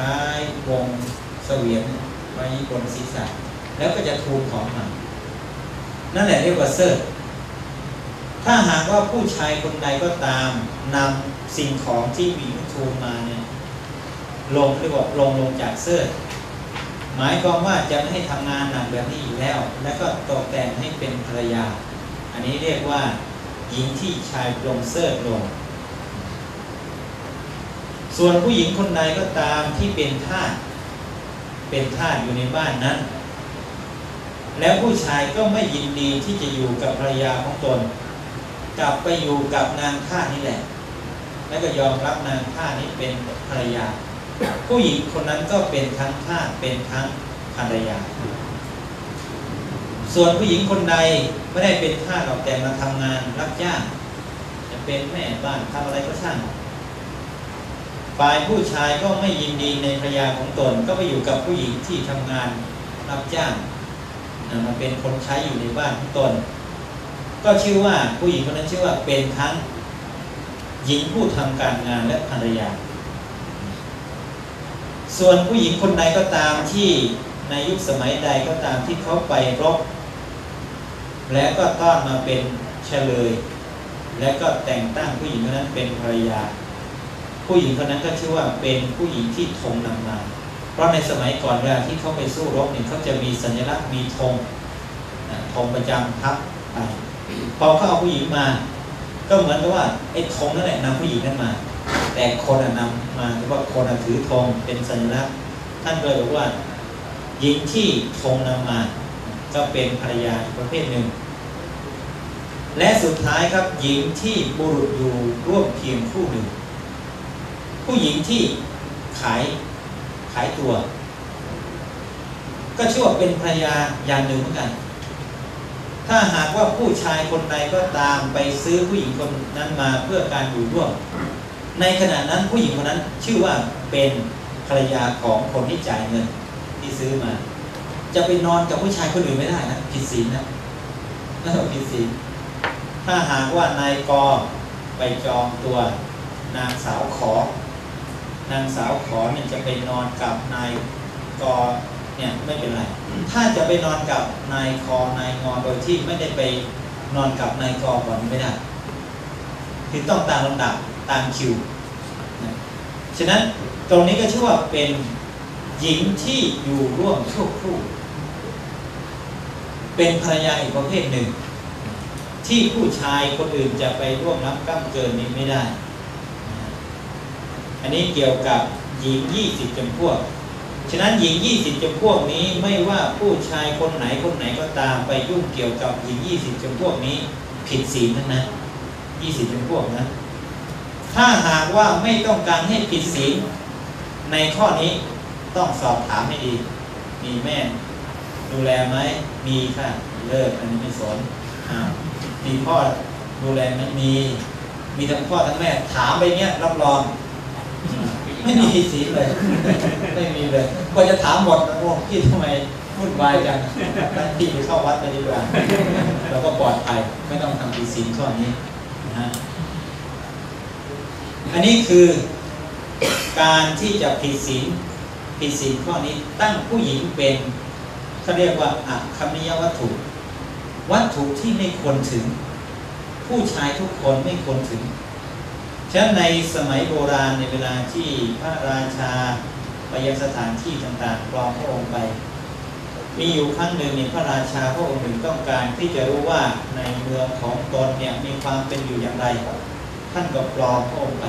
ล้ายวงเสวียนไว้บนศีรษะ แล้วก็จะทูลของมันนั่นแหละเรียกว่าเซิร์ถ้าหากว่าผู้ชายคนใดก็ตามนำสิ่งของที่มีทูลมาเนี่ยลงเรียกว่าลงลงจากเสื้อหมายความว่าจะไม่ให้ทำงานหนักแบบนี้อีกแล้ว แล้วก็ตกแต่งให้เป็นภรรยา อันนี้เรียกว่าหญิงที่ชายลงเสื้อลง ส่วนผู้หญิงคนใดก็ตามที่เป็นทาสเป็นทาสอยู่ในบ้านนั้น แล้วผู้ชายก็ไม่ยินดีที่จะอยู่กับภรรยาของตน กลับไปอยู่กับนางทาสนี่แหละ แล้วก็ยอมรับนางทาสนี้เป็นภรรยา ผู้หญิงคนนั้นก็เป็นทั้งทาสเป็นทั้งภรรยา ส่วนผู้หญิงคนใดไม่ได้เป็นทาสหรอกแต่มาทำงานรับจ้าง จะเป็นแม่บ้านทำอะไรก็ช่าง ฝ่ายผู้ชายก็ไม่ยินดีในภรรยาของตน ก็ไปอยู่กับผู้หญิงที่ทำงานรับจ้างมาเป็นคนใช้อยู่ในบ้านของตน ก็ชื่อว่าผู้หญิงคนนั้นชื่อว่าเป็นทั้งหญิงผู้ทำการงานและภรรยา ส่วนผู้หญิงคนใดก็ตามที่ในยุคสมัยใดก็ตามที่เขาไปรบ แล้วก็ต้อนมาเป็นเฉลย และก็แต่งตั้งผู้หญิงคนนั้นเป็นภรรยา ผู้หญิงคนนั้นก็ชื่อว่าเป็นผู้หญิงที่ทงนำมา เพราะในสมัยก่อนเวลาที่เขาไปสู้รบเนี่ยเขาจะมีสัญลักษณ์มีธงธงประจำทัพไปพอเขาเอาผู้หญิงมา ก็เหมือนกับว่าไอ้ธงนั่นแหละนำผู้หญิงนั้นมา แต่คนนำมาหรือว่าคนถือธงเป็นสัญลักษณ์ ท่านเลยบอกว่าหญิงที่ธงนำมา ก็เป็นภรรยาประเภทหนึ่ง และสุดท้ายครับหญิงที่บุรุษอยู่ร่วมเพียงคู่หนึ่ง ผู้หญิงที่ขายขายตัว ก็ชื่อว่าเป็นภรรยาอย่างหนึ่งเหมือนกัน ถ้าหากว่าผู้ชายคนใดก็ตามไปซื้อผู้หญิงคนนั้นมาเพื่อการอยู่ร่วม ในขณะนั้นผู้หญิงคนนั้นชื่อว่าเป็นภรรยาของคนที่จ่ายเงินที่ซื้อมา จะไปนอนกับผู้ชายคนอื่นไม่ได้นะผิดศีลนะนั่นผิดศีลถ้าหากว่านายกไปจองตัวนางสาวขอ นางสาวขอเนี่ยจะไปนอนกับนายกเนี่ยไม่เป็นไร ถ้าจะไปนอนกับนายคอนายงอโดยที่ไม่ได้ไปนอนกับนายกก่อนไม่ได้คือต้องตามลำดับตามคิวนะฉะนั้นตรงนี้ก็ชื่อว่าเป็นหญิงที่อยู่ร่วมชั่วครู่ เป็นภรรยาอีกประเภทหนึ่ง ที่ผู้ชายคนอื่นจะไปร่วมรับกล้ามเกินนี้ไม่ได้ อันนี้เกี่ยวกับหญิงยี่สิบจำพวก ฉะนั้นหญิงยี่สิบจำพวกนี้ไม่ว่าผู้ชายคนไหนคนไหนก็ตามไปยุ่งเกี่ยวกับหญิงยี่สิบจำพวกนี้ผิดศีลทั้งนั้นยี่สิบจำพวกนะ ถ้าหากว่าไม่ต้องการให้ผิดศีลในข้อนี้ต้องสอบถามให้ดี มีแม่ดูแลไหม มีค่ะ เลิก อันนี้ไม่สนอ้าวมีพ่อดูแลไหมมี มีทั้งพ่อทั้งแม่ ถามไปเนี้ยรับรอง ไม่มีศีลเลย ไม่มีเลยกว่าจะถามหมดนะพวกพี่ทำไมวุ่นวายจังพี่ไปเข้าวัดไปดีกว่าเราก็ปลอดภัยไม่ต้องทำผิดศีลข้อนี้นะฮะอันนี้คือการที่จะผิดศีลผิดศีลข้อนี้ตั้งผู้หญิงเป็นเขาเรียกว่าอัคมิยวัตถุ วัตถุที่ไม่ควรถึง ผู้ชายทุกคนไม่ควรถึง ฉะนั้นในสมัยโบราณในเวลาที่พระราชาไปยังสถานที่ต่างๆปลอมพระองค์ไป มีอยู่ครั้งหนึ่งในพระราชาพระองค์หนึ่งต้องการที่จะรู้ว่าในเมืองของตนเนี่ยมีความเป็นอยู่อย่างไร ท่านก็ปลอมพระองค์ไป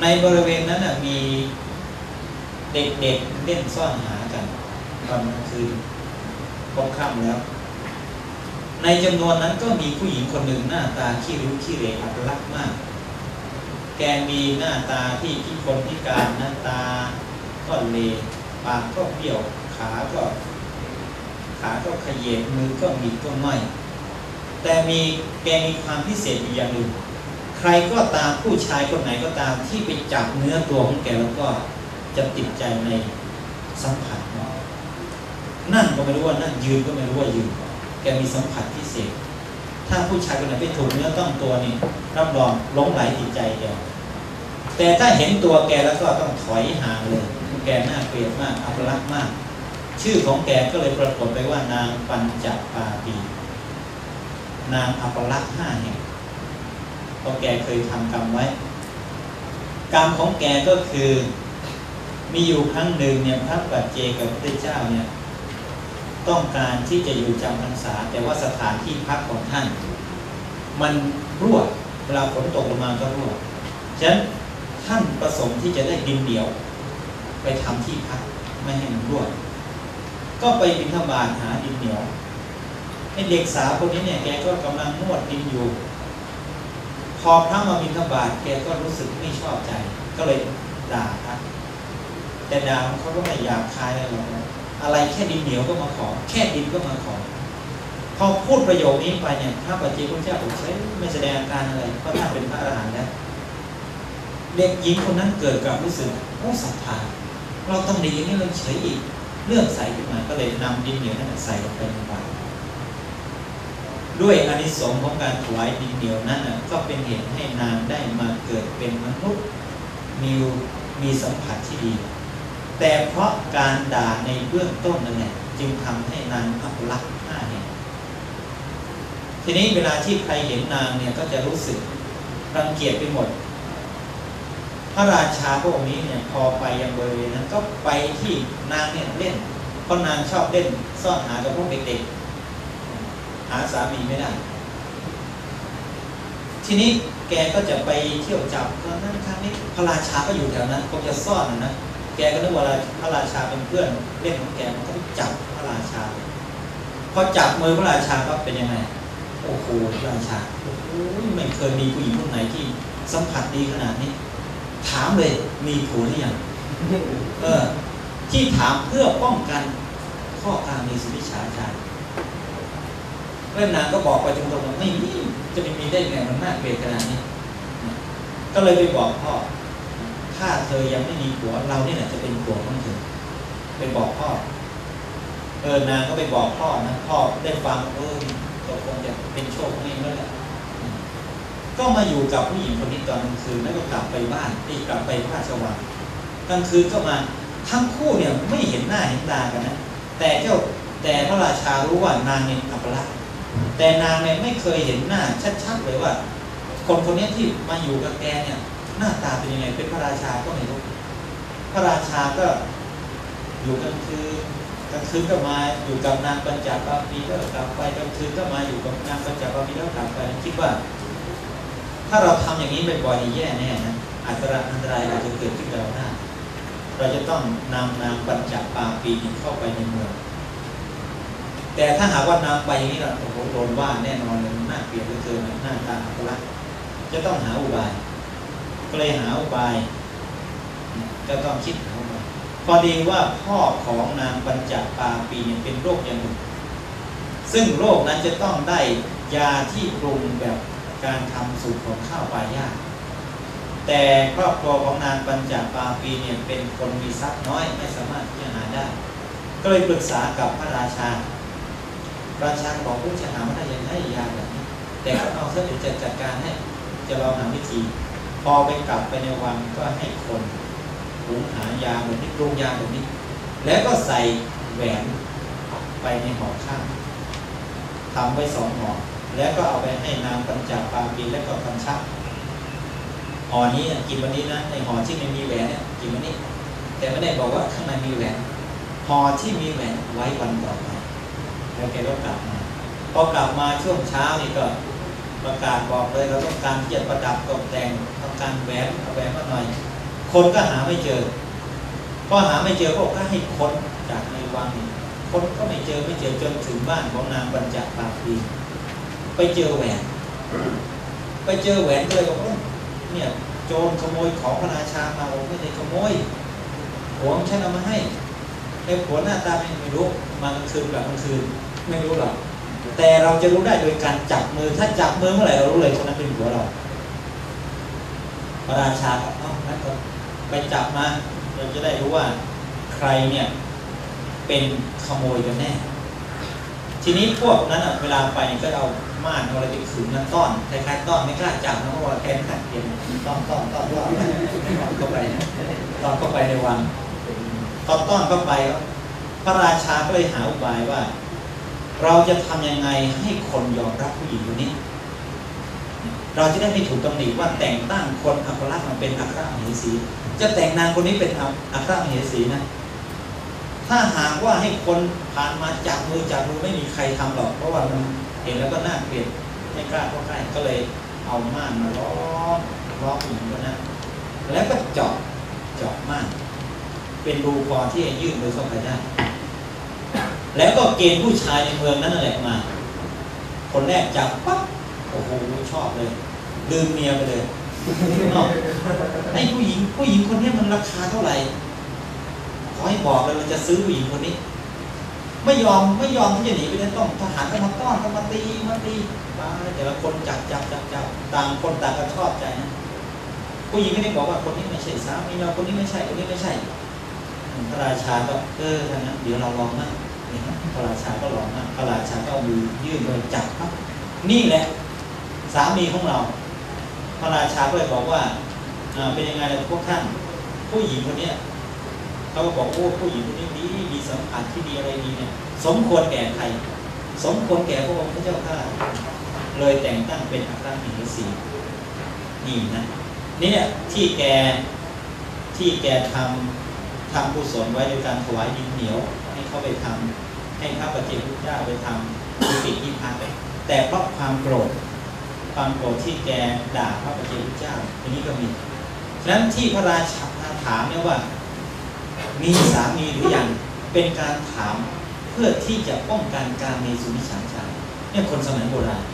ในบริเวณนั้นมีเด็กๆเล่นซ่อนหากันตอนกลางคืนพบค่ำแล้ว ในจำนวนนั้นก็มีผู้หญิงคนหนึ่งหน้าตาขี้ริ้วขี้เหร่อัปลักษณ์มาก แกมีหน้าตาที่พิกลพิการหน้าตาก็เลปากก็เบี้ยวขาก็ขาก็ขยเยดมือก็มีก็ไม่แต่มีแกมีความพิเศษอยู่อย่างหนึ่งใครก็ตามผู้ชายคนไหนก็ตามที่ไปจับเนื้อตัวของแกแล้วก็จะติดใจในสัมผัสนั่งก็ไม่รู้ว่านั่งยืนก็ไม่รู้ว่ายืนแกมีสัมผัสพิเศษ ถ้าผู้ชายคนไหนไปถูกเนื้อต้องตัวนี่รับรองหลงไหลติดใจแก แต่ถ้าเห็นตัวแกแล้วก็ต้องถอยห่างเลย แกน่าเกลียดมากอัปลักษณ์มาก ชื่อของแกก็เลยปรากฏไปว่านางปัญจปาปี นางอัปลักษณ์ห้าแห่งเพราะแกเคยทำกรรมไว้ กรรมของแกก็คือมีอยู่ครั้งหนึ่งเนี่ยพระปัจเจกับพระเจ้าเนี่ยต้องการที่จะอยู่จำพรรษา แต่ว่าสถานที่พักของท่าน มันรั่วเวลาฝนตกลงมาก็รั่วฉะนั้น ท่านประสงค์ที่จะได้ดินเดียว ไปทำที่พักไม่ให้มันรั่วก็ไปบิณฑบาตหาดินเหนียวไอเด็กสาวคนนี้เนี่ยแกก็กำลังนวดดินอยู่ พอพระมาบิณฑบาตแกก็รู้สึกไม่ชอบใจ ก็เลยด่าพระแต่ด่าเขาก็ไม่อยากคายอะไรหรอกนะอะไรแค่ดินเหนียวก็มาขอ แค่ดินก็มาขอพอพูดประโยคนี้ไปเนี่ยพระปัจเจกพุทธเจ้าบอกใช้ไม่แสดงอาการอะไรเพราะท่านเป็นพระอรหันต์แล้ว เด็กหญิงคนนั้นเกิดกับรู้สึกโอ้ศรัทธาเราต้องดีอย่างนี้เราเฉยอีกเลือมใส่ขึ้นมาก็เลยนำดินเหนียวนั้นใส่ลงไปในบาตรด้วยอานิสงส์ของการถวายดินเหนียวนั้นก็เป็นเหตุให้นางได้มาเกิดเป็นมนุษย์มีมีสัมผัสที่ดี แต่เพราะการด่าในเบื้องต้นนั่นแหละจึงทำให้นางอับลักษณ์ห้าแห่งทีนี้เวลาที่ใครเห็นนางเนี่ยก็จะรู้สึกรังเกียจไปหมด พระราชาพวกนี้เนี่ยพอไปยังบริเวณนั้นก็ไปที่นางเนี่ยเล่นเพราะนางชอบเล่นซ่อนหากับพวกเด็กๆหาสามีไม่ได้ ทีนี้แกก็จะไปเที่ยวจับตอนนั้นครั้งนี้พระราชาก็อยู่แถวนั้นคงจะซ่อนนะแกก็นึกว่าพระราชาเป็นเพื่อนเล่นของแกมันก็จับพระราชาพอจับมือพระราชาก็เป็นยังไงโอ้โหพระราชาโอ้โหไม่เคยมีผู้หญิงคนไหนที่สัมผัสดีขนาดนี้ ถามเลยมีผัวหรือยังเออ ที่ถามเพื่อป้องกันข้อการมีสุวิชาจารเล่นนางก็บอกไปตรงๆว่าไม่มีจะไม่มีได้ไงมันน่าเกลียดขนาดนี้ ก็เลยไปบอกพ่อ ถ้าเธอยังไม่มีผัวเราเนี่ยจะเป็นผัวของเธอไปบอกพ่อ เออนางก็ไปบอกพ่อนะพ่อได้ฟังเออก็คงจะเป็นโชคของเองแล้วแหละ ก็มาอยู่กับผู้หญิงคนนี้ตอนกลางคืนแล้วก็กลับไปบ้านตีกลับไปพระราชวังกลางคืนก็มาทั้งคู่เนี่ยไม่เห็นหน้าเห็นตากันนะแต่เจ้าแต่พระราชารู้ว่านางเนี่ยอัปลักษณ์แต่นางเนี่ยไม่เคยเห็นหน้าชัดๆเลยว่า คนคนนี้ที่มาอยู่กับแกเนี่ย หน้าตาเป็นยังไงเป็นพระราชาก็ไม่รู้พระราชาก็อยู่กลางคืนกลางคืนก็มาอยู่กับนางปัญจปาปีก็กลับไปกลางคืนก็มาอยู่กับนางปัญจปาปีก็กลับไปคิดว่า ถ้าเราทำอย่างนี้บ่อยๆแย่แน่นะอันตรายอันตรายอาจจะเกิดขึ้นกับเราได้เราจะต้องนำนางปัญจปาปีนเข้าไปในเมือง แต่ถ้าหากว่านำไปอย่างนี้เราโอ้โหโดนว่าแน่นอนเลยน่าเกลียดเหลือเกินหน้าตาอัปลักษณ์จะต้องหาอุบาย ก็เลยหาอุบายก็ต้องคิดหาอุบายพอดีว่าพ่อของนางปัญจปาปีเนี่ยเป็นโรคอย่างหนึ่งซึ่งโรคนั้นจะต้องได้ยาที่ปรุงแบบ การทำสูตรของข้าวปลายาแต่ครอบครัวของนางปัญจปาปีเนี่ยเป็นคนมีทรัพย์น้อยไม่สามารถที่จะหาได้ ก็เลยปรึกษากับพระราชา ราชาบอกผู้จะหามาได้ยังไงยาแบบนี้แต่ก็เอาเสด็จจัดการให้จะลองหาวิธี พอไปกลับไปในวังก็ให้คนหุงหายาแบบนี้ปรุงยาแบบนี้ แล้วก็ใส่แหวนไปในห่อข้างทำไว้สองห่อ แล้วก็เอาไปให้นางปัญจปาปีและก็ปัญชักห่อนี้กินวันนี้นะในห่อที่ไม่มีแหวนเนี่ยกินวันนี้ แต่ไม่ได้บอกว่าข้างในมีแหวนห่อที่มีแหวนไว้วันต่อไปแล้วแกก็กลับมาพอกลับมาช่วงเช้านี่ก็ประกาศบอกเลยเราต้องการที่จะประดับตกแต่งต้องการแหวนเอาแหวนมาหน่อย คนก็หาไม่เจอพอหาไม่เจอก็ก็ให้คนจากในวังนี่คนก็ไม่เจอไม่เจอจนถึงบ้านของนางบรรจปาปี ไปเจอแหวน ไปเจอแหวนก็เลยบอกว่าเนี่ยโจรขโมยของพระราชามาผมไม่ได้ขโมยหวของฉันเอามาให้ไอ้ผัวหน้าตาไม่รู้มากลางคืนแบบกลางคืนไม่รู้หรอกแต่เราจะรู้ได้โดยการจับมือถ้าจับมือเมื่อไหร่เรารู้เลยคนนั้นเป็นผัวเราพระราชาก็เอ้างั้นก็ไปจับมาเราจะได้รู้ว่าใครเนี่ยเป็นขโมยกันแน่ ทีนี้พวกนั้นเวลาไปก็เอา ม่านอะไรไปขึงนะต้อนคล้ายๆต้อนไม่กล้าจับนะเพราะว่าแกนขัดเกณฑ์ต้อนต้อนต้อนต้อนต้อนเข้าไปต้อนเข้าไปในวังตอนต้อนเข้าไปพระราชาก็เลยหาอุบายว่า เราจะทำยังไงให้คนยอมรับผู้หญิงคนนี้ เราจะได้ไม่ถูกตำหนิว่าแต่งตั้งคนอัครราชมาเป็นอัครมเหสี จะแต่งนางคนนี้เป็นอัครมเหสีนะถ้าหากว่าให้คนผ่านมาจับมือจับมือไม่มีใครทำหรอก เพราะว่ามัน เห็นแล้วก็น่าเกลียดไม่กล้าเข้าใกล้ก็เลยเอาม่านมาล้อมล้อมผู้หญิงคนนั้นแล้วก็เจาะเจาะม่านเป็นรูพอที่จะยื่นมือเข้าไปได้แล้วก็เกณฑ์ผู้ชายในเมืองนั้นนั่นแหละมา คนแรกจับปั๊บโอ้โหชอบเลยลืมเมียไปเลยไอ้ผู้หญิงผู้หญิงคนนี้มันราคาเท่าไหร่ขอให้บอกเลยเราจะซื้อผู้หญิงคนนี้ ไม่ยอมไม่ยอมที่จะหนีไปได้ต้องทหารก็มาต้อนก็มาตีมาตีมาแต่ละคนจับจับจับจับต่างคนต่างก็ชอบใจนะผู้หญิงไม่ได้บอกว่าคนนี้ไม่ใช่สามีเราคนนี้ไม่ใช่คนนี้ไม่ใช่พระราชาก็เออท่านั้นเดี๋ยวเราลองนะนี่ครับพระราชาก็ลองนะพระราชาก็เอามือยื่นไปจับครับนี่แหละ สามีของเรา พระราชาก็เลยบอกว่าอ่าเป็นยังไงพวกท่าน ผู้หญิงคนเนี้ย เขาก็บอกโอ้ผู้หญิงคนนี้ดีมีสัมผัสที่ดีอะไรดีเนี่ยสมควรแก่ใคร สมควรแก่พระองค์พระเจ้าข้าเลยแต่งตั้งเป็นอัครมเหสีนี่นะนี่เนี่ยที่แกที่แกทำทำกุศลไว้โดยการถวายดินเหนียว ให้เขาไปทำให้พระปฏิเจกพุทธเจ้าไปทำกุฏิที่พักแต่เพราะความโกรธความโกรธที่แกด่าพระปฏิพุทธเจ้าอันนี้ก็มี ฉะนั้นที่พระราชาถามเนี่ยว่า มีสามีหรือยังเป็นการถามเพื่อที่จะป้องกันการมีสุนิชานชาเนี่ยคนสมัยโบราณ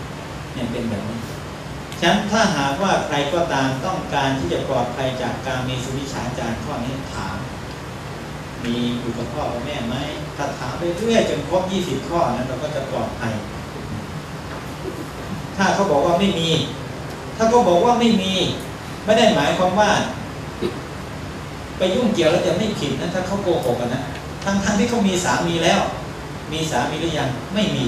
เนี่ยเป็นแบบนี้ฉะนั้นถ้าหากว่าใครก็ตามต้องการที่จะปลอดภัยจากการมีสุนิชานจารข้อนี้ถาม มีอยู่กับพ่อกับแม่ไหมถ้าถามไปเรื่อยจนครบ20 ข้อนั้นเราก็จะปลอดภัย ถ้าเขาบอกว่าไม่มี ถ้าเขาบอกว่าไม่มี ไม่ได้หมายความว่า ไปยุ่งเกี่ยวแล้วจะไม่ผิดนะถ้าเขาโกหกกันนะทั้งทั้งที่เขามีสามีแล้ว มีสามีหรือยังไม่มี